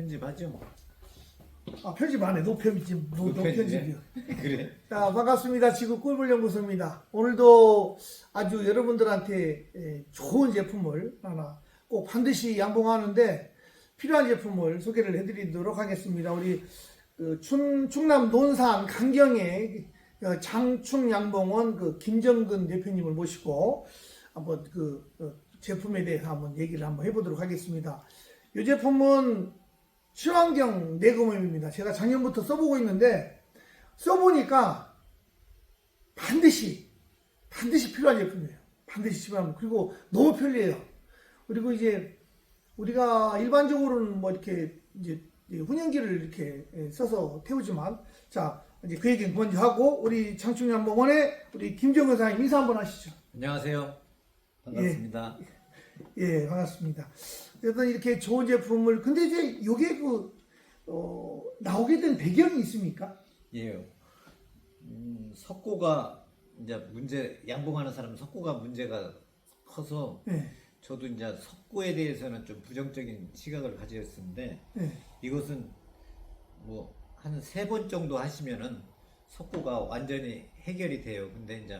편집하죠. 뭐. 아, 편집 안 해. 노편집, 노, 노편집이요. 그래. 자, 반갑습니다. 지구 꿀벌 연구소입니다. 오늘도 아주 여러분들한테 예, 좋은 제품을 하나 꼭 반드시 양봉하는데 필요한 제품을 소개를 해드리도록 하겠습니다. 우리 그 충, 충남 논산 강경의 그 장충 양봉원 그 김정근 대표님을 모시고 한번 그 어, 제품에 대해서 한번 얘기를 한번 해보도록 하겠습니다. 이 제품은 친환경 내구음입니다. 제가 작년부터 써보고 있는데 써보니까 반드시 반드시 필요한 제품이에요. 반드시 필요한 그리고 너무 편리해요. 그리고 이제 우리가 일반적으로는 뭐 이렇게 이제 훈연기를 이렇게 예, 써서 태우지만 자 이제 그 얘기는 먼저 하고 우리 장충연봉원의 우리 김정은 사장님 인사 한번 하시죠. 안녕하세요. 반갑습니다. 예, 반갑습니다. 어쨌든 이렇게 좋은 제품을 근데 이제 요게 그 어, 나오게 된 배경이 있습니까? 예. 음, 석고가 이제 문제 양봉하는 사람은 석고가 문제가 커서 예, 저도 이제 석고에 대해서는 좀 부정적인 시각을 가지었는데 예. 이것은 뭐 한 세 번 정도 하시면은 석고가 완전히 해결이 돼요. 근데 이제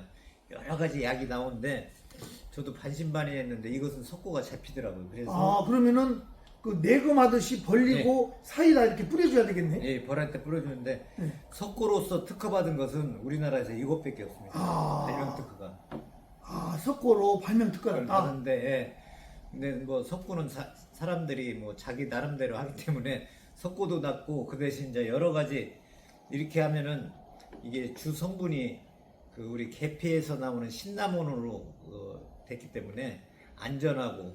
여러 가지 약이 나오는데 저도 반신반의했는데 이것은 석고가 잡히더라고요. 그래서 아 그러면은 그 내금하듯이 벌리고 사이다 이렇게 뿌려줘야 되겠네. 예, 벌한테 뿌려주는데 네. 석고로서 특허받은 것은 우리나라에서 이것밖에 없습니다. 아. 발명 특허가. 아 석고로 발명 특허를 다. 받은데 예. 근데 뭐 석고는 사, 사람들이 뭐 자기 나름대로 하기 때문에 석고도 낮고 그 대신 이제 여러 가지 이렇게 하면은 이게 주 성분이 그 우리 계피에서 나오는 신라몬으로 어, 됐기 때문에 안전하고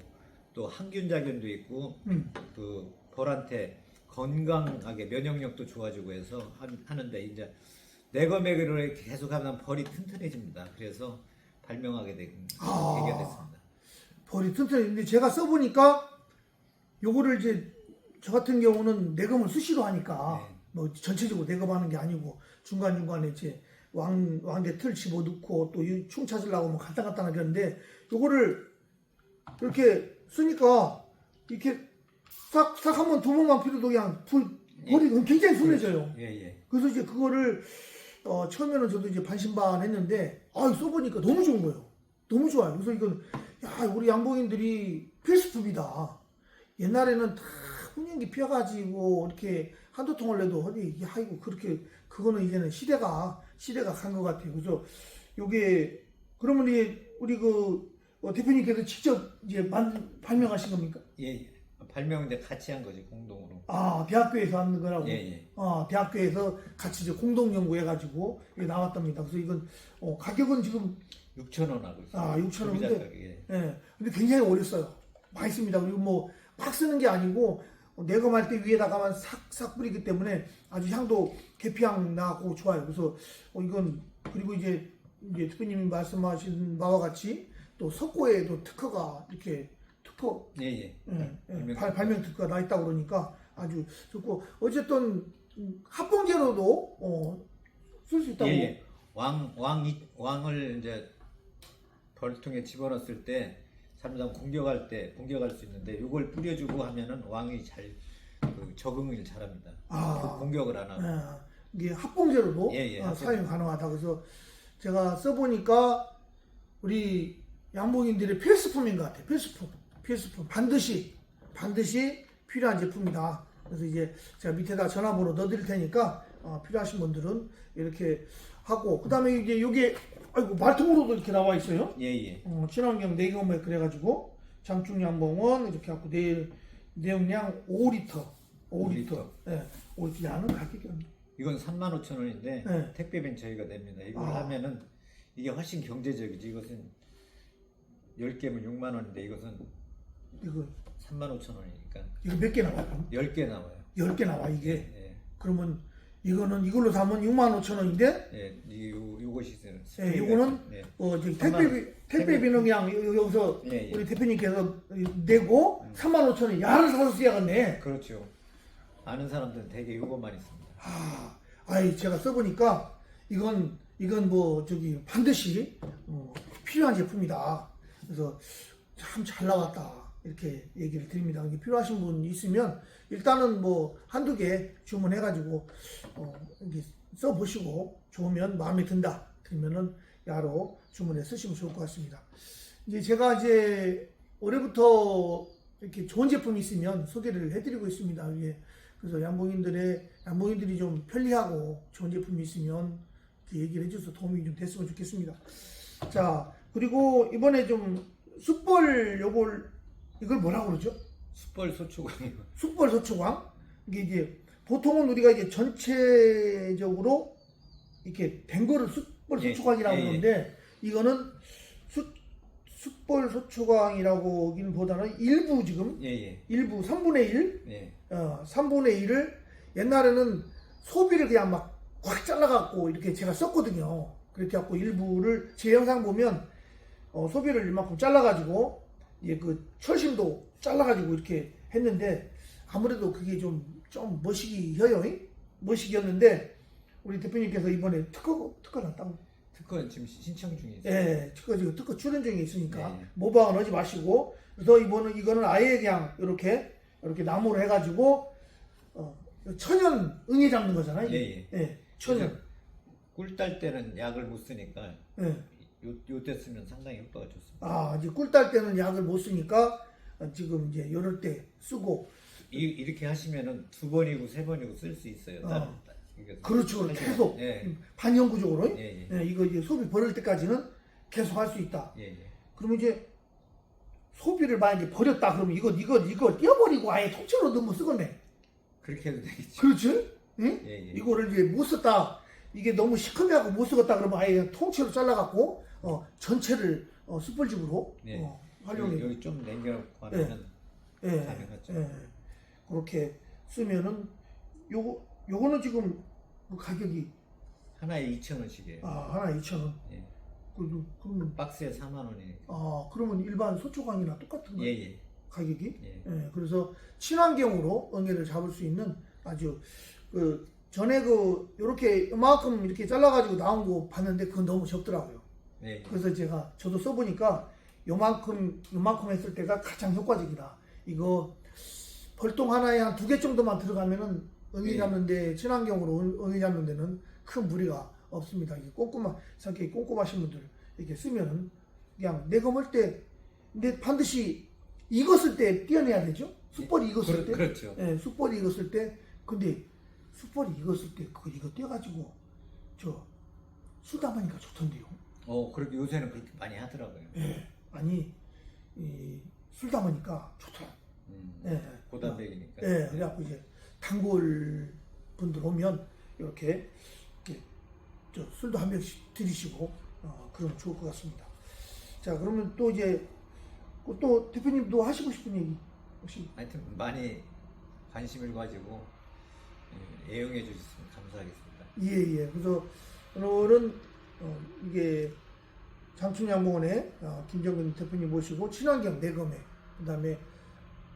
또 항균 작용도 있고 음. 그 벌한테 건강하게 면역력도 좋아지고 해서 하- 하는데 이제 내거맥을 계속 하면 벌이 튼튼해집니다. 그래서 발명하게 된 아. 계기가 됐습니다. 벌이 튼튼한데 제가 써보니까 요거를 이제 저 같은 경우는 내금을 수시로 하니까 네. 뭐 전체적으로 내금하는 게 아니고 중간 중간에 이제 왕 왕대 틀 집어 넣고 또충 찾으려고 뭐 갔다 갔다 하는데 요거를 이렇게 쓰니까 이렇게 싹 싹 한 번 두 번만 필요도 그냥 불 벌이 굉장히 순해져요. 예, 예. 그래서 이제 그거를 어, 처음에는 저도 이제 반신반 했는데 아 써보니까 너무 좋은 거예요. 너무 좋아요. 그래서 이건 야 우리 양봉인들이 필수품이다. 옛날에는 다 훈련기 피워가지고 이렇게 한두 통을 내도 야 이거 그렇게 그거는 이제는 시대가 시대가 간 것 같아요. 그래서 요게 그러면 이제 우리 그 어, 대표님께서 직접 이제 만, 발명하신 겁니까? 예, 예. 발명 이제 같이 한 거지 공동으로. 아 대학교에서 하는 거라고. 예, 예. 어, 대학교에서 같이 이제 공동 연구해가지고 이게 나왔답니다. 그래서 이건 어, 가격은 지금 6천 원 하고 있어요. 아, 6,000 원인데? 예. 예, 근데 굉장히 오래 써요. 맛있습니다. 그리고 뭐 막 쓰는 게 아니고 어, 내검할 때 위에다가만 싹싹 뿌리기 때문에 아주 향도 계피향 나고 좋아요. 그래서 어, 이건 그리고 이제 이제 대표님이 말씀하신 바와 같이 또 석고에도 특허가 이렇게 특허 예, 예. 예, 예, 발명 발, 발명 특허가 나 있다고 그러니까 아주 좋고 어쨌든 음, 합봉제로도 어, 쓸 수 있다고 예, 예. 왕, 왕, 왕을 이제 벌통에 집어넣었을 때 사람들 공격할 때 공격할 수 있는데 이걸 뿌려주고 하면은 왕이 잘 그, 적응을 잘합니다. 아. 그 공격을 안 하고. 예, 이게 합봉제로도 예, 예, 어, 합봉. 사용 가능하다 그래서 제가 써보니까 우리 양봉인들의 필수품인 것 같아요 필수품 필수품 반드시 반드시 필요한 제품이다 그래서 이제 제가 밑에다 전화번호 넣어드릴 테니까 어, 필요하신 분들은 이렇게 하고 그 다음에 이제 요게 아이고 말통으로도 이렇게 나와 있어요 예, 예. 어, 친환경 내경매 그래가지고 장충양봉원 이렇게 갖고 내, 내용량 5리터 5리터 5리터. 예, 5리터 양은 가격이 없네 이건 3만 5천 원인데 네. 택배비는 저희가 냅니다. 이걸 아. 하면은 이게 훨씬 경제적이지. 이것은 10개면 6만 원인데 이것은 이거 3만 5천 원이니까 이거 몇 개 나와요? 10개 나와요. 10개 나와 이게 예, 그러면 이거는 이걸로 사면 6만 5천 원인데 예. 이 요, 요것이 있어요. 예, 요거는 예. 어, 저기 택배비 택배비는 그냥 여- 여기서 예, 예. 우리 대표님께서 내고 3만 5천 원 야를 사서 써야겠네 그렇죠. 아는 사람들은 되게 요것만 있습니다. 아, 아이 제가 써보니까 이건 이건 뭐 저기 반드시 어, 필요한 제품이다. 그래서 참 잘 나왔다. 이렇게 얘기를 드립니다. 이게 필요하신 분 있으면 일단은 뭐 한두 개 주문해가지고 어, 써보시고 좋으면 마음에 든다 그러면은 야로 주문해 쓰시면 좋을 것 같습니다. 이제 제가 이제 올해부터 이렇게 좋은 제품이 있으면 소개를 해드리고 있습니다. 이게 그래서 양봉인들의 양봉인들이 좀 편리하고 좋은 제품이 있으면 얘기를 해줘서 도움이 좀 됐으면 좋겠습니다. 자 그리고 이번에 좀 숯벌 요걸 이걸 뭐라고 그러죠? 숯벌 소초광 숯벌 소초광 이게 이제 보통은 우리가 이제 전체적으로 이렇게 된 거를 숯벌 예, 소초광이라고 예, 예. 그러는데 이거는 숯 숯벌 소초광이라고기는 보다는 일부 지금 예 예 일부 3분의 1 예. 어, 3분의 1을 옛날에는 소비를 그냥 막 확 잘라갖고 이렇게 제가 썼거든요. 그렇게 갖고 일부를 제 영상 보면 어, 소비를 이만큼 잘라가지고 이게 그 철심도 잘라가지고 이렇게 했는데 아무래도 그게 좀, 좀 멋이기혀요. 멋이겼는데 우리 대표님께서 이번에 특허, 특허 났다고. 특허는 지금 신청 중에 있어요. 예, 특허 지금 특허 출연 중에 있으니까 네. 모방은 하지 마시고 그래서 이번은 이거는 아예 그냥 이렇게 이렇게 나무로 해가지고 어, 천연 응애 잡는 거잖아요. 예, 예, 천연. 꿀 딸 때는 약을 못 쓰니까 예. 요, 요때 쓰면 상당히 효과가 좋습니다. 아 이제 꿀 딸 때는 약을 못 쓰니까 어, 지금 이제 이럴 때 쓰고 이, 이렇게 하시면은 두 번이고 세 번이고 쓸 수 있어요. 어. 이게 그렇죠, 하시면. 계속 예, 반영구적으로 예, 예, 예, 이거 이제 소비 버릴 때까지는 계속 할 수 있다. 예, 예. 그러면 이제 소비를 만약에 버렸다 그러면 이거 이거 이거 떼어버리고 아예 통째로 넣으면 쓰겠네. 그렇게 해도 되겠죠. 그렇지? 응? 예, 예. 이거를 이제 못 썼다. 이게 너무 시커매하고 못 쓰겠다 그러면 아예 그냥 통째로 잘라갖고 어, 전체를 어, 숯불집으로 네. 어, 활용해. 여기, 좀 남겨놓고 하면은 예, 가능하죠. 예. 그렇게 쓰면은 요거 요거는 지금 그 가격이 하나에 2천 원씩이에요. 아 하나 2천 원. 예. 그래도 그러면 박스에 4만 원이니까. 아 그러면 일반 소초광이나 똑같은 거예요 예, 예, 가격이? 예. 예, 그래서 친환경으로 응애를 잡을 수 있는 아주 그 전에 그 요렇게 이만큼 이렇게 잘라가지고 나온 거 봤는데 그건 너무 적더라고요. 예, 예. 그래서 제가 저도 써보니까 요만큼 요만큼 했을 때가 가장 효과적이다. 이거 벌통 하나에 한 두 개 정도만 들어가면은 예. 잡는데 친환경으로 응- 응애 잡는 데는 큰 무리가 없습니다. 이게 꼼꼼한 성격이 꼼꼼하신 분들 이렇게 쓰면은 그냥 내검할 때 근데 반드시 익었을 때 떼어내야 되죠. 숯벌이 익었을 때. 그렇, 그렇죠. 예, 숯벌이 익었을 때 근데 숯벌이 익었을 때 그거 이거 떼가지고 저 술담하니까 좋던데요. 어, 그렇게 요새는 그렇게 많이 하더라고요. 예, 아니 이, 술 담으니까 좋더라. 음, 예, 고단백이니까. 예, 그래갖고 이제 단골 분들 오면 이렇게, 이렇게 저 술도 한 병씩 드리시고 어, 그러면 좋을 것 같습니다. 자, 그러면 또 이제 그또 대표님도 하시고 싶은 얘기 혹시 하여튼 많이 관심을 가지고 예, 애용해 주셨으면 감사하겠습니다. 예, 예. 그래서 오늘은 어, 이게 장충양봉원에 어, 김정근 대표님 모시고 친환경 내검에 그다음에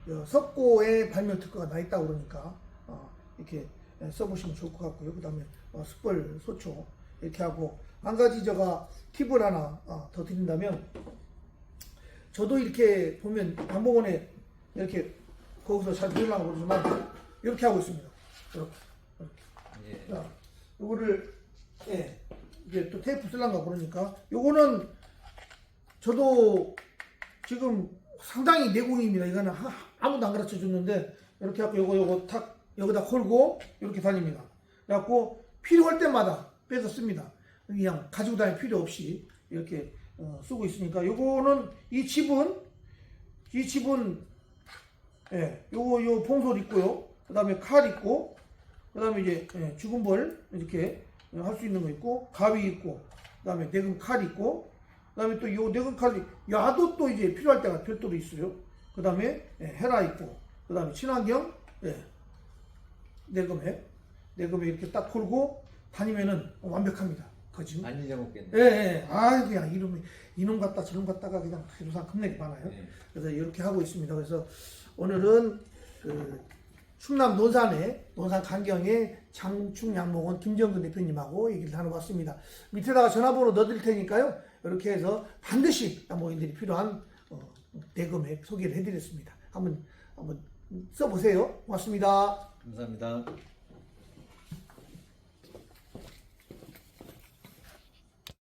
어, 석고에 발명 특허가 나 있다고 그러니까 어, 이렇게 써보시면 좋을 것 같고요. 그다음에 어, 숯벌 소초 이렇게 하고 한 가지 제가 팁을 하나 어, 더 드린다면 저도 이렇게 보면 양봉원에 이렇게 거기서 잘 보이려고 그러지만 이렇게 하고 있습니다. 이렇게. 예. 자, 요거를 예, 이제 또 테이프 쓸란가 그러니까 요거는 저도 지금 상당히 내공입니다. 이거는 하- 아무도 안 가르쳐 줬는데 이렇게 하고 요거 요거 탁 여기다 걸고 이렇게 다닙니다. 그래갖고 필요할 때마다 빼서 씁니다. 그냥 가지고 다닐 필요 없이 이렇게 어, 쓰고 있으니까 요거는 이 칩은 이 칩은 예, 요거 요 봉솔 있고요. 그다음에 칼 있고 그다음에 이제 예, 죽은 벌 이렇게 할 수 있는 거 있고 가위 있고 그다음에 내금 칼 있고 그다음에 또 요 내금 칼이 야도 또 이제 필요할 때가 별도로 있어요. 그다음에 예, 헤라 있고 그다음에 친환경 예, 내금에 내금에 이렇게 딱 걸고 다니면은 완벽합니다. 그지? 안 잊어먹겠네. 예, 예. 아, 그냥 이놈이, 이놈 같다, 저놈 같다가 그냥 세조상 겁나게 많아요. 예. 그래서 이렇게 하고 있습니다. 그래서 오늘은 그 충남 논산의, 논산 강경의 장충 양목원 김정근 대표님하고 얘기를 나눠봤습니다. 밑에다가 전화번호 넣어드릴 테니까요. 이렇게 해서 반드시 양목인들이 필요한 어, 대금액 소개를 해드렸습니다. 한번 한번 써보세요. 고맙습니다. 감사합니다.